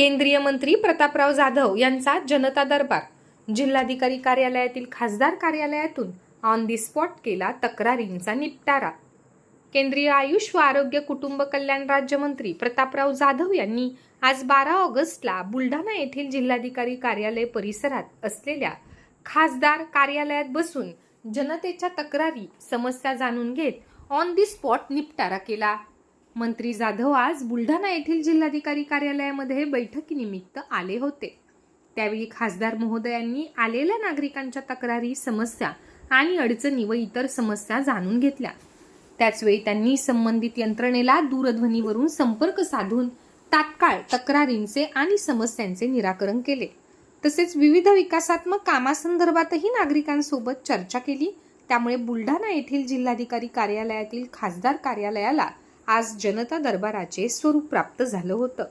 केंद्रीय मंत्री प्रतापराव जाधव यांचा जनता दरबार. जिल्हाधिकारी कार्यालयातील खासदार कार्यालयातून ऑन दी स्पॉट केला तक्रारींचा निपटारा. केंद्रीय आयुष व आरोग्य कुटुंब कल्याण राज्यमंत्री प्रतापराव जाधव यांनी आज बारा ऑगस्टला बुलढाणा येथील जिल्हाधिकारी कार्यालय परिसरात असलेल्या खासदार कार्यालयात बसून जनतेच्या तक्रारी समस्या जाणून घेत ऑन दी स्पॉट निपटारा केला. मंत्री जाधव आज बुलढाणा येथील जिल्हाधिकारी कार्यालयामध्ये बैठकीनिमित्त आले होते. त्यावेळी खासदार महोदयांनी आलेल्या नागरिकांच्या तक्रारी समस्या आणि अडचणी व इतर समस्या जाणून घेतल्या. त्याचवेळी त्यांनी संबंधित यंत्रणेला दूरध्वनीवरून संपर्क साधून तात्काळ तक्रारींचे आणि समस्यांचे निराकरण केले. तसेच विविध विकासात्मक कामासंदर्भातही नागरिकांसोबत चर्चा केली. त्यामुळे बुलढाणा येथील जिल्हाधिकारी कार्यालयातील खासदार कार्यालयाला आज जनता दरबाराचे स्वरूप प्राप्त झालं होतं.